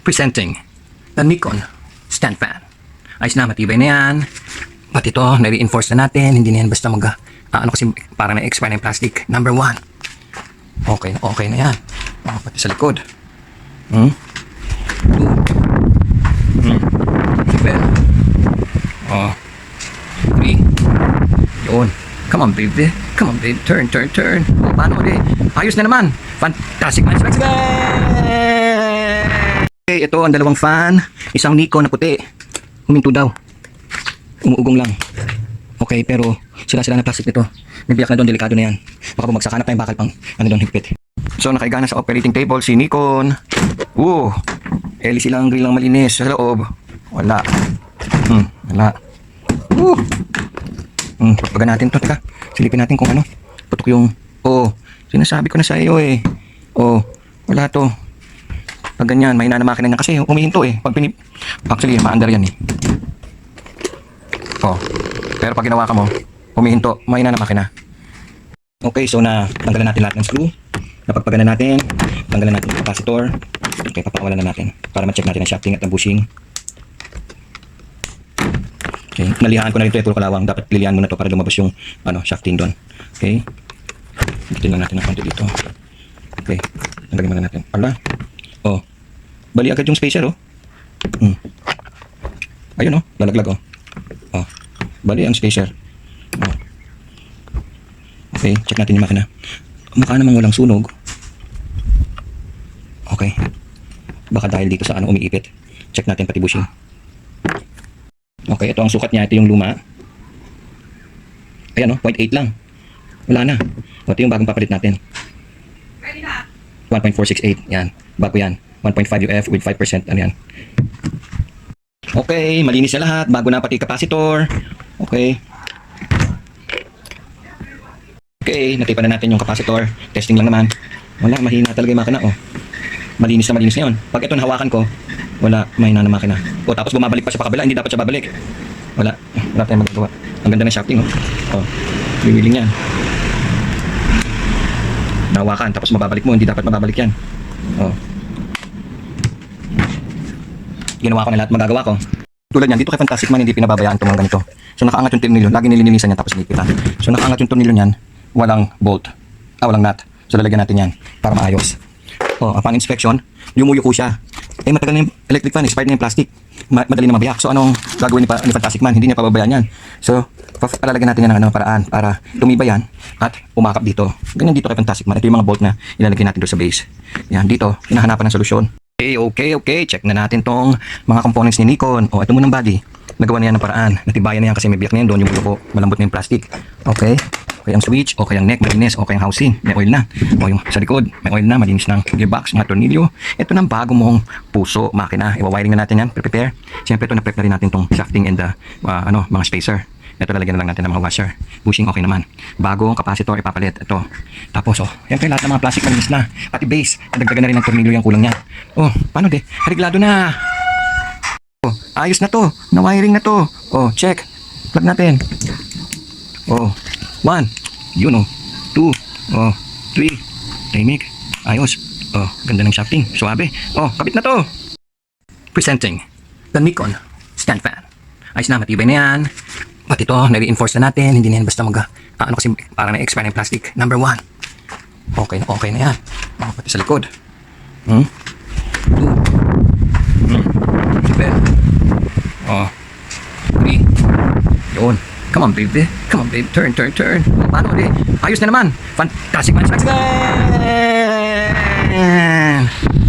Presenting the Nikon stand fan. Ayos na, matibay na yan. Pati ito, na-reinforce na natin. Hindi na yan basta mag... ah, ano kasi, parang na-expire na yung plastic. Number one. Okay okay na yan. Oh, pati sa likod. Hmm? Two. Hmm. Seven. Oh. Three. Yun. Come on, baby. Come on, baby. Turn, turn, turn. O, paano ulit? Ayos na naman. Fantastic man. Let's go! Okay, ito ang dalawang fan. Isang Nikon na puti. Huminto daw. Umuugong lang. Okay, pero sila-sila na plastic nito. Nabiyak na doon, delikado na yan. Baka bumagsak hanap tayong bakal pang ano doon, higpit. So, nakaiga na sa operating table si Nikon. Woo! LC lang, grill lang malinis sa loob. Wala. Hmm, wala. Woo! Hmm, pagpaga natin to, teka. Silipin natin kung ano. Putok yung... Oh, sinasabi ko na sa iyo eh. Oh, wala to. Pag ganyan, mahina na makina niya kasi umihinto eh. Pag pinip... Actually, maandar yan eh. Oh. Pero pag ginawa ka mo, humihinto, mahina na makina. Okay, so na tanggalan natin lahat ng screw. Napagpagana natin. Tanggalan natin yung capacitor. Okay, papakawalan na natin para ma-check natin ang shafting at ang bushing. Okay, nalihaan ko na rin ito, puro kalawang. Dapat lilihan mo na to para lumabas yung ano, shafting doon. Okay. Bitin lang natin ng konti dito. Okay. Tanggalin muna natin. Ala. Bali agad yung spacer, oh. Hmm. Ayun, oh. Lalaglag, oh. Oh. Bali ang spacer. Oh. Okay, check natin yung makina. Mukha namang walang sunog. Okay. Baka dahil dito sa ano umiipit. Check natin pati bushing. Okay, ito ang sukat niya. Ito yung luma. Ayan, oh, 0.8 lang. Wala na. O, ito yung bagong papalit natin. 1.468. Yan. Bago yan. 1.5 UF with 5%. Ano yan? Okay, malinis na lahat. Bago na pati capacitor. Okay. Okay, natipan na natin yung capacitor. Testing lang naman. Wala, mahina talaga yung makina. Oh. Malinis na malinis na yun. Pag ito nahawakan ko, wala, mahina na makina. O, tapos bumabalik pa siya pa kabila. Hindi dapat siya babalik. Wala. Wala tayong magagawa. Ang ganda ng shafting, oh. Oh, bibiling yan. Nahawakan, tapos mababalik mo. Hindi dapat mababalik yan. Oh. Ginawa ko na lahat magagawa ko. Tulad yan, dito kay Fantastic Man, hindi pinababayaan itong ganito. So nakaangat yung tornilyo, lagi nililinisan yan tapos inipitan. So nakaangat yung tornilyo niyan, walang bolt. Ah, walang nut. So lalagyan natin yan para maayos. Oh, upon inspection, yumuyuko siya. Eh matagal na yung electric fan, expired na yung plastic. Ma- madali na mabiyak. So anong gagawin ni, pa- ni Fantastic Man? Hindi niya pababayaan yan. So, pa- palalagyan natin yan ng ano, paraan para tumibay yan at umakap dito. Ganyan dito kay Fantastic Man. Ito yung mga bolt na ilalagay natin doon sa base. Yan, dito, hinahanapan ng solusyon. Okay, okay, okay. Check na natin tong mga components ni Nikon. O, ito muna ng body. Nagawa na yan ng paraan. Natibayan na yan kasi may biyak na yan doon yung buko. Malambot na yung plastic. Okay. Okay ang switch, okay ang neck, malinis, okay ang housing, may oil na. O yung sa likod, may oil na, malinis ng gearbox, mga tornilyo. Ito na ang bago mong puso, makina. Iwa-wiring na natin yan, prepare. Siyempre ito na-prep na rin natin tong shafting and the, uh, ano, mga spacer. Ito lalagyan na lang natin ng mga washer. Bushing okay naman. Bagong capacitor ipapalit. Ito. Tapos oh, yan lahat ng mga plastic malinis na. Pati base. Nadagdagan na rin ng tornilyo yung kulang niya. Oh, paano de? Reglado na. Oh, ayos na to. Na-wiring na to. Oh, check. Plug natin. Oh, one. Yun oh. Two. Oh, three. Tahimik. Ayos. Oh, ganda ng shafting. Suabe. Oh, kabit na to. Presenting the Nikon stand fan. Ayos na, matibay na yan. Pati ito, na-reinforce na natin. Hindi na yan basta mag... ah, ano kasi parang na-expire na yung plastic. Number one. Okay na, okay na yan. Oh, pati sa likod. Hmm? Two. Hmm. Seven. Oh. Three. Yun. Come on, baby. Come on, baby. Turn, turn, turn. O, paano ulit? Ayos na naman. Fantastic man. Ooh. Ooh.